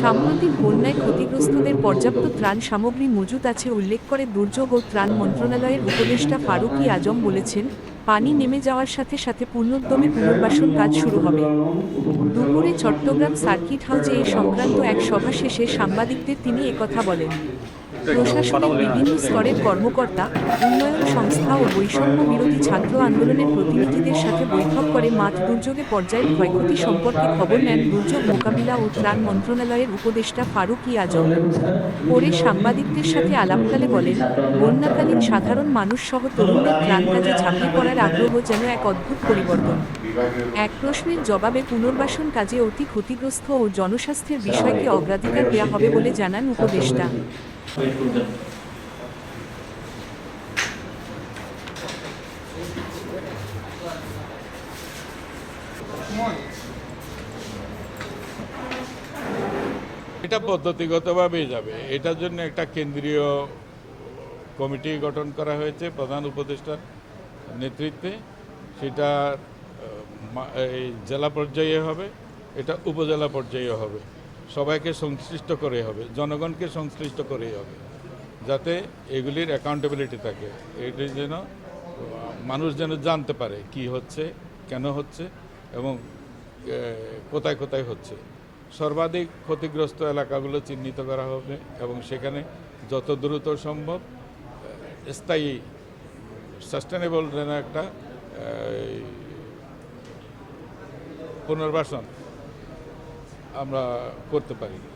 সাম্প্রতিক বন্যায় ক্ষতিগ্রস্তদের পর্যাপ্ত ত্রাণ সামগ্রী মজুত আছে উল্লেখ করে দুর্যোগ ও ত্রাণ মন্ত্রণালয়ের উপদেষ্টা ফারুকি আজম বলেছেন, পানি নেমে যাওয়ার সাথে সাথে পূর্ণোদ্যমে পুনর্বাসন কাজ শুরু হবে। দুপুরে চট্টগ্রাম সার্কিট হাউজে এ সংক্রান্ত এক সভা শেষে সাংবাদিকদের তিনি একথা বলেন। প্রশাসনের বিভিন্ন স্তরের কর্মকর্তা, উন্নয়ন সংস্থা ও বৈষম্য বিরোধী ছাত্র আন্দোলনের প্রতিনিধিদের সাথে বৈঠক করে মাঠ দুর্যোগে পর্যায়ের ক্ষয়ক্ষতি সম্পর্কে খবর নেন দুর্যোগ মোকাবিলা ও ত্রাণ মন্ত্রণালয়ের উপদেষ্টা ফারুকি আজম পরে সাংবাদিকদের সাথে আলাপকালে বলেন, বন্যাকালীন সাধারণ মানুষ সহ তরুণদের ত্রাণ কাজে ঝাঁপিয়ে পড়ার আগ্রহ যেন এক অদ্ভুত পরিবর্তন। এক প্রশ্নের জবাবে পুনর্বাসন কাজে অতি ক্ষতিগ্রস্ত ও জনস্বাস্থ্যের বিষয়কে অগ্রাধিকার দেওয়া হবে বলে জানান উপদেষ্টা। এটা পদ্ধতিগতভাবেই যাবে। এটার জন্য একটা কেন্দ্রীয় কমিটি গঠন করা হয়েছে, প্রধান উপদেষ্টার নেতৃত্বে। সেটা জেলা পর্যায়ে হবে, এটা উপজেলা পর্যায়ে হবে। সবাইকে সংশ্লিষ্ট করে হবে, জনগণকে সংশ্লিষ্ট করেই হবে, যাতে এগুলির অ্যাকাউন্টেবিলিটি থাকে। এটি যেন, মানুষ যেন জানতে পারে কি হচ্ছে, কেন হচ্ছে এবং কোথায় কোথায় হচ্ছে। সর্বাধিক ক্ষতিগ্রস্ত এলাকাগুলো চিহ্নিত করা হবে এবং সেখানে যত দ্রুত সম্ভব স্থায়ী সাস্টেনেবল যেন একটা পুনর্বাসন আমরা করতে পারি।